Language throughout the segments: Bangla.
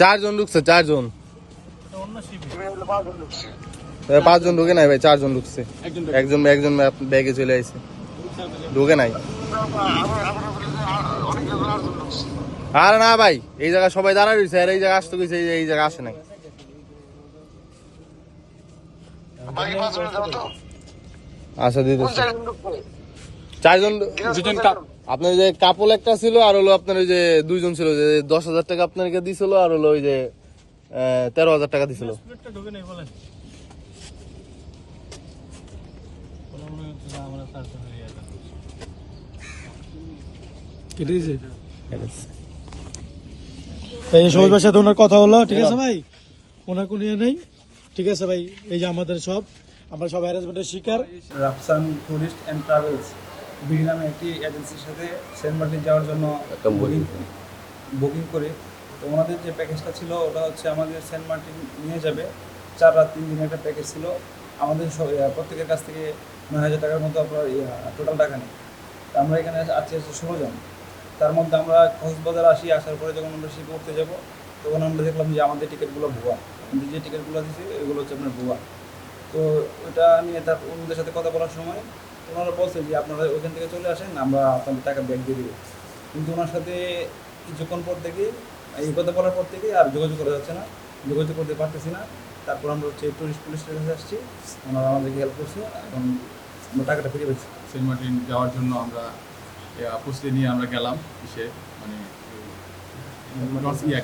চারজন ঢুকছে চারজন। পাঁচজন ঢুকছে এ, পাঁচজন ঢুকে নাই ভাই চারজন ঢুকছে। একজন একজন ব্যাগে চলে আইছে। ঢুকে নাই। আর না ভাই এই জায়গায় সবাই দাঁড়ায় রয়েছে আর এই জায়গায় আসতে গেছে এই জায়গায় আসে নাই। আচ্ছা দিতেছে। চারজন চারজন দুজন কাপ আপনার যে কাপল একটা ছিল আর হলো আপনার ওই যে দুইজন ছিল যে দশ হাজার টাকা আপনাকে দিছিল আর হলো ওই যে তেরো হাজার টাকা দিছিল। এই সাথে ওনার কথা হলো ঠিক আছে ভাই? ওনার কোনো ইয়ে নেই। ঠিক আছে ভাই এই যে আমাদের সব আমরা সব হ্যারাসমেন্টের শিকার। Rafsan tourist and travels BD নামে একটি এজেন্সির সাথে সেন্ট মার্টিন যাওয়ার জন্য বুকিং বুকিং করি। তো ওনাদের যে প্যাকেজটা ছিল ওটা হচ্ছে আমাদের সেন্ট মার্টিন নিয়ে যাবে। চার রাত তিন দিনের একটা প্যাকেজ ছিল। আমাদের প্রত্যেকের কাছ থেকে নয় হাজার টাকার মতো আপনার টোটাল টাকা নেই। তো আমরা এখানে আছি হচ্ছে ষোলো জন। তার মধ্যে আমরা কক্সবাজার আসি আসার পরে যখন আমরা শিপ উঠতে যাব তখন আমরা দেখলাম যে আমাদের টিকিটগুলো ভুয়া। আমাদের যে টিকিটগুলো দিয়েছে এগুলো হচ্ছে আপনার ভুয়া। তো ওটা নিয়ে তার অন্যদের সাথে কথা বলার সময় ওনারা বলছে যে আপনারা ওখান থেকে চলে আসেন, আমরা আপনাদের টাকা ব্যাক দিয়ে দেবো। কিন্তু ওনার সাথে কিছুক্ষণ পর থেকে, এই কথা বলার পর থেকে আর যোগাযোগ করা যাচ্ছে না। যোগাযোগ করতে পারতেছি না। তারপর আমরা হচ্ছে টুরিস্ট পুলিশের কাছে আসছি। ওনারা আমাদেরকে হেল্প করছে। এখন আমরা টাকাটা ফিরে পেয়েছি। সেন্ট মার্টিন যাওয়ার জন্য আমরা প্রস্তুতি নিয়ে আমরা গেলাম কিসে মানে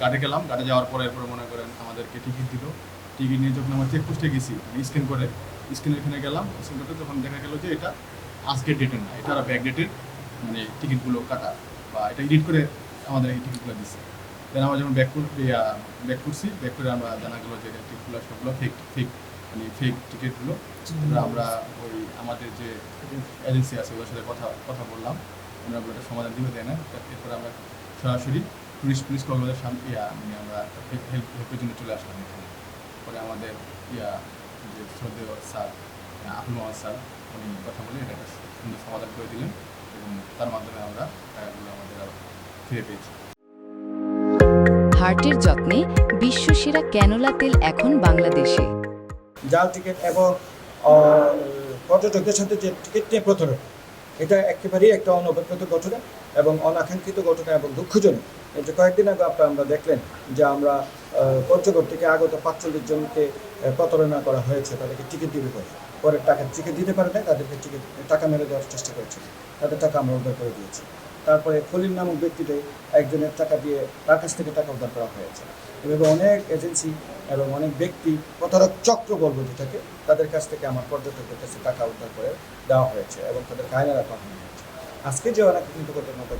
ঘাটে গেলাম। ঘাটে যাওয়ার পরে এরপরে মনে করেন আমাদেরকে টিকিট দিল। টিকিট নিয়ে যখন আমরা চেকপোস্টে গেছি স্ক্যান করে স্ক্যানের এখানে গেলাম স্ক্যান করতে তখন দেখা গেল যে এটা আজকের ডেটের না, এটা ব্যাক ডেটের মানে টিকিটগুলো কাটা বা এটা এডিট করে আমাদের এই টিকিটগুলো দিচ্ছে দেন আমরা যখন ব্যাক ব্যাক করছি ব্যাক করে আমরা জানা গেলো যে টিকিটগুলো সবগুলো ফেক ফেক মানে ফেক টিকিটগুলো আমরা ওই আমাদের যে এজেন্সি আছে, ওদের সাথে কথা কথা বললাম। ওনারা ওটা সমাধান দিবে, দেয় না। এরপরে আমরা সরাসরি টুরিস্ট পুলিশ কর্মীদের সামনে ইয়া মানে আমরা হেল্প হেল্পের জন্য চলে আসলাম এখানে। পরে আমাদের, ইয়া যে শ্রদ্ধেয় স্যার আবুল মোহাম্মদ স্যার উনি কথা বলে এটা একটা সুন্দর সমাধান করে দিলেন এবং তার মাধ্যমে আমরা টাকাগুলো আমাদের ফিরে পেয়েছি। হার্টের যত্নে বিশ্বসেরা ক্যানোলা তেল এখন বাংলাদেশে। জাল টিকিট এবং পর্যটকদের সাথে যে টিকিট নিয়ে প্রতারণা এটা একেবারেই একটা অনভিজ্ঞত ঘটনা এবং অনাকাঙ্ক্ষিত ঘটনা এবং দুঃখজনক। এই যে কয়েকদিন আগে আপনারা আমরা দেখলেন যে আমরা পঞ্চগড় থেকে আগত পাঁচচল্লিশ জনকে প্রতারণা করা হয়েছে, তাদেরকে টিকিট দিবে করে পরে টাকা টিকিট দিতে পারে নাই, তাদেরকে টিকিট টাকা মেরে দেওয়ার চেষ্টা করেছিল তাদের টাকা আমরা উদ্ধার করে দিয়েছি। তারপরে খলিল নামক ব্যক্তিতে একজনের টাকা দিয়ে তার কাছ থেকে টাকা উদ্ধার করা হয়েছে। এভাবে অনেক এজেন্সি এবং অনেক ব্যক্তি প্রতারক চক্র বলব যেটাকে তাদের কাছ থেকে আমার পর্যটকদের কাছে টাকা উদ্ধার করে দেওয়া হয়েছে এবং তাদের কায়নারা পাঠানো হয়েছে। আজকে যে অনেক কিন্তু ঘটনাটা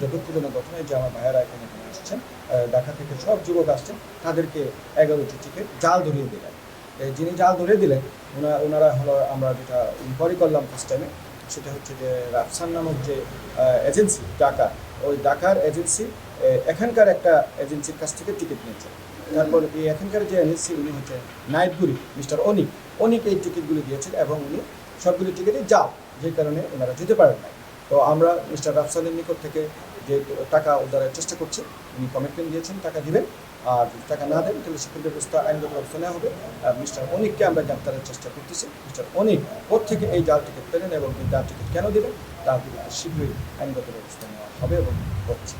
যে দুঃখজনক ঘটনা যে আমার ভাইয়েরা এখানে এখানে আসছেন ঢাকা থেকে সব যুবক আসছেন, তাদেরকে এগারোটি টিকিট জাল ধরিয়ে দিলেন। যিনি জাল ধরিয়ে দিলেন, ওনা, ওনারা হলো আমরা যেটা ইনকোয়ারি করলাম ফার্স্ট টাইমে সেটা হচ্ছে যে রাফসান নামক যে এজেন্সি ঢাকা, ওই ঢাকার এজেন্সি এখানকার একটা এজেন্সির কাছ থেকে টিকিট নিয়েছে। তারপর এই এখানকার যে এজেন্সি উনি হচ্ছে নাইটগুড়ি, মিস্টার অনিক। অনিক এই টিকিটগুলি দিয়েছেন এবং উনি সবগুলি টিকিটই যাও যে কারণে ওনারা যেতে পারেন না তো আমরা মিস্টার রাফসানের নিকট থেকে যে টাকা উদ্ধারের চেষ্টা করছি, উনি কমিটমেন্ট দিয়েছেন, টাকা দিবেন। আর যদি টাকা না দেন, তাহলে সেক্ষেত্রে ব্যবস্থা আইনগত ব্যবস্থা নেওয়া হবে। আর মিস্টার অনিককে আমরা গ্রেপ্তারের চেষ্টা করতেছি। মিস্টার অনিক থেকে এই জাল টিকিট পেলেন এবং এই জাল টিকিট কেন দেবেন তার বিরুদ্ধে শীঘ্রই আইনগত ব্যবস্থা নেওয়া হবে এবং হচ্ছে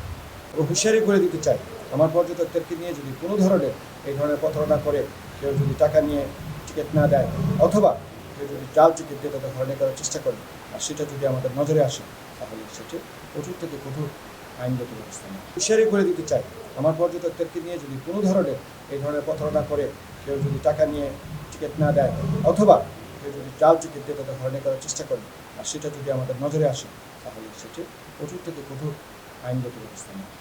ও হুঁশিয়ারি করে দিতে চাই, আমার পর্যটকদেরকে নিয়ে যদি কোনো ধরনের এই ধরনের প্রতারণা করে কেউ যদি টাকা নিয়ে টিকিট না দেয়, অথবা কেউ যদি জাল টিকিট দিয়ে তাদের হয়রানি করার চেষ্টা করে আর সেটা যদি আমাদের নজরে আসে, তাহলে সেটি কঠোর থেকে কঠোর আইনগত ব্যবস্থা নেয় হুঁশিয়ারি করে দিতে চাই। আমার পর্যটকদেরকে নিয়ে যদি কোনো ধরনের এই ধরনের প্রতারণা করে, কেউ যদি টাকা নিয়ে টিকিট না দেয়, অথবা কেউ যদি জাল টিকিট দিয়ে তাদের হরণে করার চেষ্টা করে, আর সেটা যদি আমাদের নজরে আসে, তাহলে সেটি কঠোর থেকে কঠোর আইনগত ব্যবস্থা নেয়